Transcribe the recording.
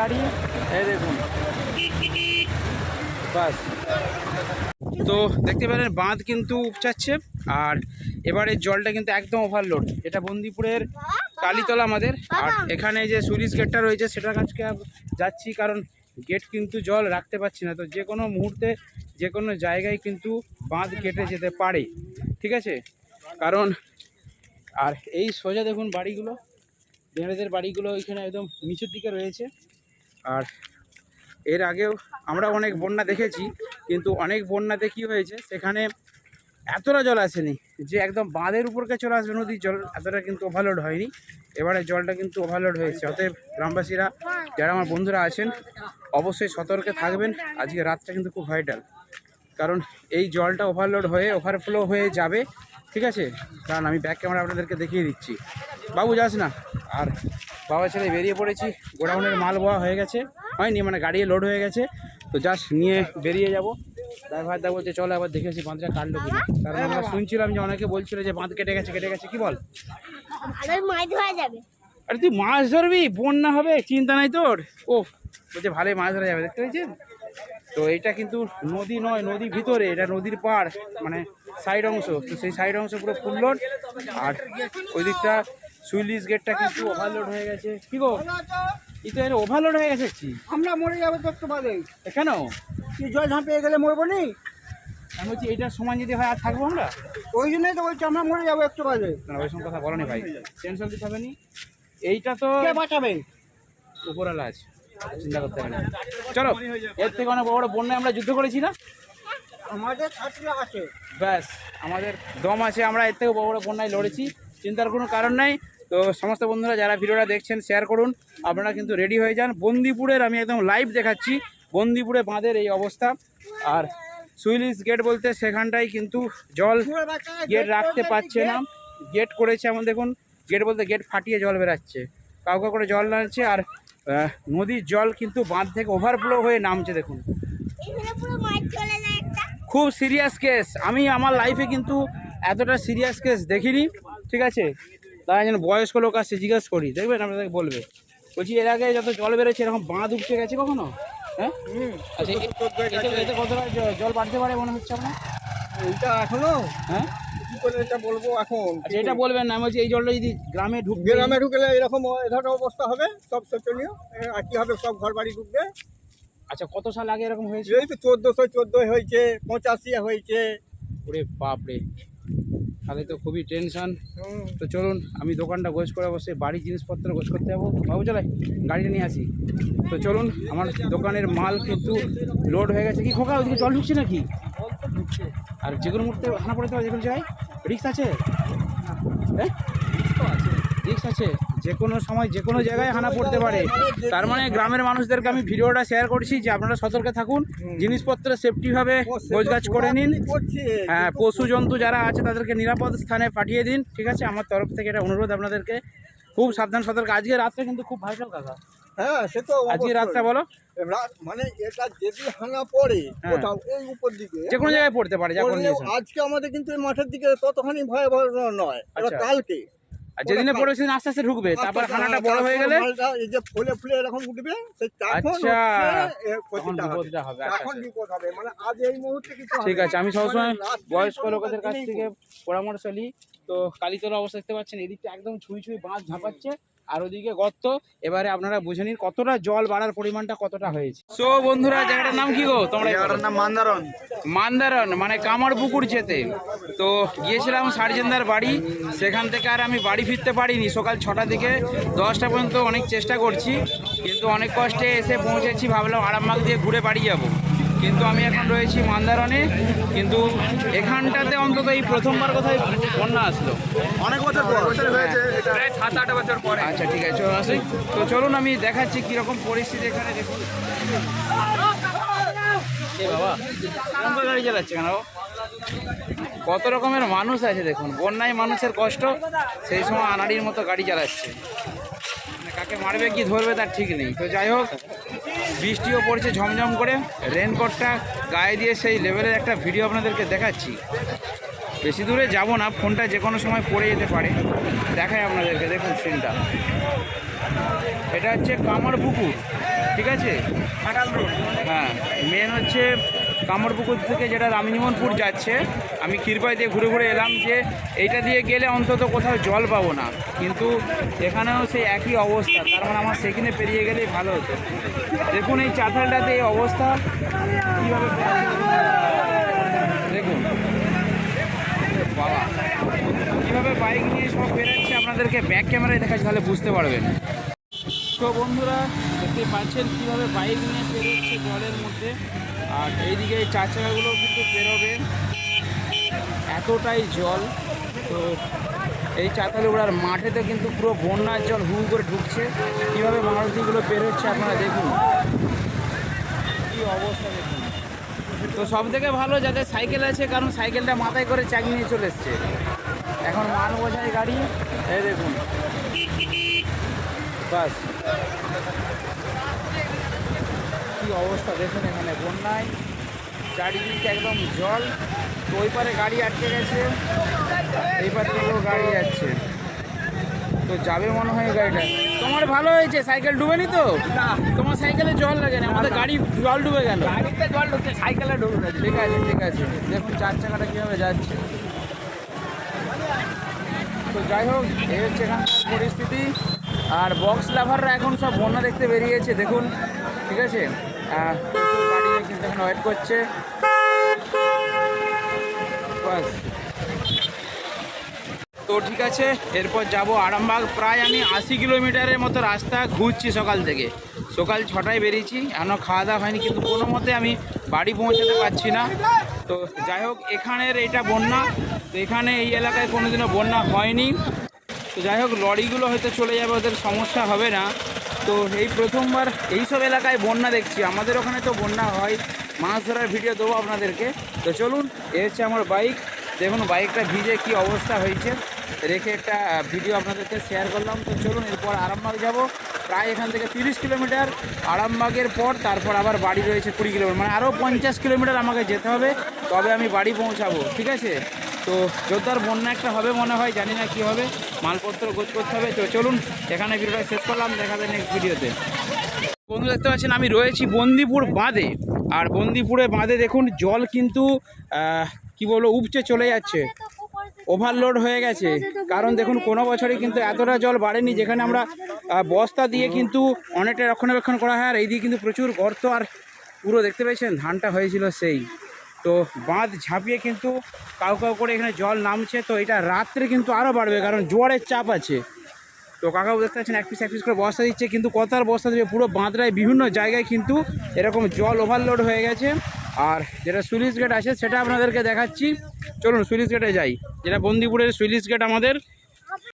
গাড়ি। এই দেখুন। বাস। তো দেখতে পেলেন, বাঁধ কিন্তু উপচাচ্ছে, আর এবারে জলটা কিন্তু একদম ওভারলোড এটা বন্দিপুরের কালীতলা আমাদের। আর এখানে যে সুইচ গেটটা রয়েছে, সেটার কাছকে যাচ্ছি, কারণ গেট কিন্তু জল রাখতে পারছি না। তো যে কোনো মুহূর্তে, যে কোনো জায়গায় কিন্তু বাঁধ কেটে যেতে পারে। ঠিক আছে? কারণ, আর এই সোজা দেখুন বাড়িগুলো। বেড়েদের বাড়িগুলো এখানে একদম নিচের দিকে রয়েছে। আর এর আগেও আমরা অনেক বন্যা দেখেছি, কিন্তু অনেক বন্যাতে কি হয়েছে, সেখানে এতটা জল আসেনি যে একদম বাঁধের উপরকে চলে আসবে নদীর জল, এতটা কিন্তু ওভারলোড হয়নি। এবারে জলটা কিন্তু ওভারলোড হয়েছে। অতএব গ্রামবাসীরা, যারা আমার বন্ধুরা আছেন, অবশ্যই সতর্কে থাকবেন। আজকে রাতটা কিন্তু খুব ভাইটাল কারণ এই জলটা ওভারলোড হয়ে ওভারফ্লো হয়ে যাবে। ঠিক আছে? কারণ আমি ব্যাক ক্যামেরা আপনাদেরকে দেখিয়ে দিচ্ছি। বাবু যাস না। আর বাবা ছেলে বেরিয়ে পড়েছি। গোডাউনের মাল বোয়া হয়ে গেছে। হয়নি মানে গাড়ি লোড হয়ে গেছে। তো জাস্ট নিয়ে বেরিয়ে যাব। ড্রাইভার দা বলছে চলো আবার দেখেছি বাঁধটা কাটলো কিনা? কারণ আমরা শুনছিলাম যে অনেকে বলছিল যে বাঁধ কেটে গেছে কেটে গেছে। কি বল? আরে তুই মাছ ধরবি? বন্যা হবে চিন্তা নাই তোর। ও বলছে ভালোই মাছ ধরা যাবে। দেখতে পেয়েছেন? তো এটা কিন্তু নদী নয় নদী ভিতরে এটা নদীর পাড় মানে সাইড অংশ। তো সেই সাইড অংশ পুরো ফুল লোড আর ওই দিকটা সুইলিশ গেটটা কিন্তু ওভারলোড হয়ে গেছে। কি গো? এই তো এটা ওভারলোড হয়ে গেছে? কি আমরা মরে যাব তো একটু বাদে। কেন? তুই জল ঝাঁপিয়ে গেলে মরবো নি? আমি বলছি এইটার সমান যদি হয় আর থাকব আমরা? ওই জন্যই তো বলছি আমরা মরে যাব একটু বাদে। না ওই কথা বলনি ভাই। টেনশন দিতে হবে নি। এইটা তো কে বাঁচাবে? উপরওয়ালা আছে। চিন্তা করতে হবে না। চলো এর থেকে অনেক বড় বড় বন্যায় আমরা যুদ্ধ করেছি না? আমাদের আছে। ব্যাস আমাদের দম আছে আমরা এর থেকে বড় বড় বন্যায় লড়েছি। চিন্তার কোনো কারণ নাই। তো সমস্ত বন্ধুরা যারা ভিডিওটা দেখছেন শেয়ার করুন। আপনারা কিন্তু রেডি হয়ে যান। বন্দিপুরের আমি একদম লাইভ দেখাচ্ছি। বন্দিপুরে বাঁধের এই অবস্থা। আর সুইলিশ গেট বলতে সেখানটায় কিন্তু জল গেট রাখতে পারছে না। গেট করেছে আমার দেখুন। গেট বলতে গেট ফাটিয়ে জল বেরাচ্ছে। কাউকে করে জল নামছে আর নদীর জল কিন্তু বাঁধ থেকে ওভারফ্লো হয়ে নামছে দেখুন। এখানে পুরো মাছ চলে যায় একটা। খুব সিরিয়াস কেস আমি আমার লাইফে কিন্তু এতটা সিরিয়াস কেস দেখিনি ঠিক আছে? তাই যেন বয়স্ক লোক আসছে জিজ্ঞেস করি। দেখবেন আপনাদেরকে বলবে। বলছি এর আগে যত জল বেরোচ্ছে এরকম বাঁধ উঠে গেছে কখনো? হ্যাঁ? আচ্ছা এতে- কতটা জল বাড়তে পারে মনে হচ্ছে আপনার? এইটা এখনও? হ্যাঁ? কি করে এটা বলব এখন? আচ্ছা এটা বলবেন না আমি বলছি এই জলটা যদি গ্রামে ঢুকবে গ্রামে ঢুকলে এরকম এ অবস্থা হবে সব শোচনীয়। আর কি হবে সব ঘর বাড়ি ঢুকবে। আচ্ছা কত সাল আগে এরকম হয়েছে? এই তো চোদ্দোশো চোদ্দ হয়েছে পঁচাশি হয়েছে। ওরে বাপরে তাহলে তো খুবই টেনশন তো চলুন আমি দোকানটা গোছ করে বসে বাড়ির জিনিসপত্র গোছ করতে যাব। বাবু চলে গাড়িটা নিয়ে আসি। তো চলুন আমার দোকানের মাল কিন্তু লোড হয়ে গেছে। কি খোকা ওদিকে জল ঢুকছে নাকি? আর যে কোনো মুহূর্তে হানা পড়ে দেওয়া যে কোনো জায়গায় রিক্স আছে? হ্যাঁ। রিক্স আছে। যে কোনো সময় যে কোনো জায়গায় হানা পড়তে পারে। তার মানে গ্রামের মানুষদেরকে আমি ভিডিওটা শেয়ার করছি যে আপনারা সতর্কে থাকুন জিনিসপত্র সেফটিভাবে গোছগাছ করে নিন। হ্যাঁ পশু জন্তু যারা আছে তাদেরকে নিরাপদ স্থানে পাঠিয়ে দিন ঠিক আছে? আমার তরফ থেকে এটা অনুরোধ আপনাদেরকে। খুব সাবধান সতর্ক। আজকে রাত্রে কিন্তু খুব ভাইটাল কাকা। হ্যাঁ সে তো আজকে। রাতটা বলো মানে এটা যদি হানা পড়ে হ্যাঁ। কোথাও এই উপর দিকে যে কোনো জায়গায় পড়তে পারে আজকে আমাদের কিন্তু এই মাঠের দিকে ততখানি ভয়াবহ নয় এটা আচ্ছা। কালকে আর যেদিনে পড়ে সেদিন আস্তে আস্তে ঢুকবে তারপর হানাটা বড় হয়ে গেলে এই যে ফুলে ফুলে এরকম উঠবে আচ্ছা। ক্ষতিটা হবে। আচ্ছা, এখন। বিপদ হবে মানে আজ এই মুহূর্তে কিছু ঠিক আছে আমি সবসময় মানে বয়স্ক লোকেদের কাছ থেকে পরামর্শ নিই তো কালীতলা অবস্থা দেখতে পাচ্ছেন এদিকটা একদম ছুঁই ছুঁই বাঁধ ঝাঁপাচ্ছে আর ওদিকে গর্ত এবারে আপনারা বুঝে নিন কতটা জল বাড়ার পরিমাণটা কতটা হয়েছে। সো বন্ধুরা জায়গাটার নাম কি গো? তোমরা নাম মান্দারন মান্দারন মানে কামারপুকুর যেতে। তো গিয়েছিলাম সার্জেন্দার বাড়ি সেখান থেকে আর আমি বাড়ি ফিরতে পারিনি। সকাল ছটা থেকে দশটা পর্যন্ত অনেক চেষ্টা করছি কিন্তু অনেক কষ্টে এসে পৌঁছেছি ভাবলাম আরামবাগ দিয়ে ঘুরে বাড়ি যাব। কিন্তু আমি এখন রয়েছি মান্দারনে কিন্তু এখানটাতে অন্তত এই প্রথমবার কোথায় বন্যা আসলো। অনেক বছর পর হয়েছে। প্রায় সাত আট বছর পরে। আচ্ছা ঠিক আছে চলো আসি। তো চলুন আমি দেখাচ্ছি কীরকম পরিস্থিতি এখানে দেখুন। বাবা গাড়ি চালাচ্ছে কেন? কত রকমের মানুষ আছে দেখুন। বন্যায় মানুষের কষ্ট সেই সময় আনাড়ির মতো গাড়ি চালাচ্ছে। মানে কাকে মারবে কি ধরবে তার ঠিক নেই। তো যাই হোক বৃষ্টিও পড়ছে ঝমঝম করে। রেনকোটটা গায়ে দিয়ে সেই লেভেলের একটা ভিডিও আপনাদেরকে দেখাচ্ছি। বেশি দূরে যাব না ফোনটা যে কোনো সময় পড়ে যেতে পারে। দেখায় আপনাদেরকে দেখুন সিনটা এটা হচ্ছে কামার পুকুর ঠিক আছে? হ্যাঁ মেন হচ্ছে কামড়পুকুর থেকে যেটা রামনিমনপুর যাচ্ছে, আমি ক্ষীরপাই দিয়ে ঘুরে ঘুরে এলাম যে এইটা দিয়ে গেলে অন্তত কোথাও জল পাবো না। কিন্তু এখানেও সেই একই অবস্থা, তার মানে আমার সেখানে পেরিয়ে গেলেই ভালো হতো। দেখুন এই চাতালটাতে এই অবস্থা, কীভাবে দেখুন। বাবা, কীভাবে বাইক নিয়ে সব বেরোচ্ছে আপনাদেরকে ব্যাক ক্যামেরায় দেখাচ্ছি, তাহলে বুঝতে পারবেন। তো বন্ধুরা দেখতে পাচ্ছেন কীভাবে বাইক নিয়ে বেরোচ্ছে জলের মধ্যে। আর এইদিকে এই চার কিন্তু বেরোবে। এতটাই জল। তো এই চাতালে ওড়ার মাঠেতে কিন্তু পুরো বন্যার জল হু করে ঢুকছে। কীভাবে মারুতিগুলো বেরোচ্ছে আপনারা দেখুন। কী অবস্থা দেখুন। তো সব থেকে ভালো, যাদের সাইকেল আছে, কারণ সাইকেলটা মাথায় করে চাক নিয়ে চলে এসছে। এখন মাল বোঝায় গাড়ি, এই দেখুন। বাস। কি অবস্থা দেখুন এখানে বন্যায় চারিদিকে একদম জল তো ওই পারে গাড়ি আটকে গেছে এই পারে গাড়ি যাচ্ছে। তো যাবে মনে হয় গাড়িটা। তোমার ভালো হয়েছে? সাইকেল ডুবেনি তো? তোমার সাইকেলে জল লাগে না আমাদের গাড়ি জল ডুবে গেল। গাড়িতে জল ঢুকছে সাইকেলে ঢুকবে ঠিক আছে ঠিক আছে। দেখুন চার চাকাটা কীভাবে যাচ্ছে। তো যাই হোক এই হচ্ছে এখানকার পরিস্থিতি। আর বক্স লাভাররা এখন সব বন্যা দেখতে বেরিয়েছে, দেখুন, ঠিক আছে? কিন্তু ওয়েট করছে। তো ঠিক আছে, এরপর যাব আরামবাগ। প্রায় আমি আশি কিলোমিটারের মতো রাস্তা ঘুরছি সকাল থেকে। সকাল ছটায় বেরিয়েছি এখনও খাওয়া দাওয়া হয়নি, কিন্তু কোনো মতে আমি বাড়ি পৌঁছাতে পারছি না। তো যাই হোক, এখানের এটা বন্যা। তো এখানে এই এলাকায় কোনোদিনও বন্যা হয়নি। তো যাই হোক, লরিগুলো হয়তো চলে যাবে, ওদের সমস্যা হবে না। তো এই প্রথমবার এইসব এলাকায় বন্যা দেখছি। আমাদের ওখানে তো বন্যা হয়। মাছ ধরার ভিডিও দেবো আপনাদেরকে। তো চলুন, এ হচ্ছে আমার বাইক দেখুন বাইকটা ভিজে কি অবস্থা হয়েছে। রেখে একটা ভিডিও আপনাদেরকে শেয়ার করলাম। তো চলুন, এরপর আরামবাগ যাব। প্রায় এখান থেকে তিরিশ কিলোমিটার। আরামবাগের পর তারপর আবার বাড়ি রয়েছে কুড়ি কিলোমিটার। মানে আরও পঞ্চাশ কিলোমিটার আমাকে যেতে হবে। তবে আমি বাড়ি পৌঁছাবো, ঠিক আছে? তো জোরদার বন্যা একটা হবে মনে হয়, জানি না কী হবে। মালপত্র গোজ করতে হবে। তো চলুন, এখানে ভিডিওটা শেষ করলাম, দেখা দেখাবে নেক্সট ভিডিওতে বন্ধু দেখতে পাচ্ছেন, আমি রয়েছি বন্দিপুর বাঁধে। আর বন্দিপুরে বাঁধে দেখুন, জল কিন্তু কি বলব, উপচে চলে যাচ্ছে। ওভারলোড হয়ে গেছে। কারণ দেখুন, কোনো বছরই কিন্তু এতটা জল বাড়েনি, যেখানে আমরা বস্তা দিয়ে কিন্তু অনেকটা রক্ষণাবেক্ষণ করা হয়। আর এই দিয়ে কিন্তু প্রচুর গর্ত, আর পুরো দেখতে পেয়েছেন, ধানটা হয়েছিল সেই। তো বাঁধ ঝাঁপিয়ে কিন্তু কাউ কাউ করে এখানে জল নামছে, তো এটা রাত্রে কিন্তু আরও বাড়বে কারণ জোয়ারের চাপ আছে। তো কাকাও দেখতে পাচ্ছেন, এক পিস এক পিস করে বস্তা দিচ্ছে, কিন্তু কত আর বস্তা দেবে পুরো বাঁধরায় বিভিন্ন জায়গায় কিন্তু এরকম জল ওভারলোড হয়ে গেছে। আর যেটা সুইলিশ গেট আছে, সেটা আপনাদেরকে দেখাচ্ছি। চলুন সুইলিশ গেটে যাই। যেটা বন্দিপুরের সুইলিশ গেট আমাদের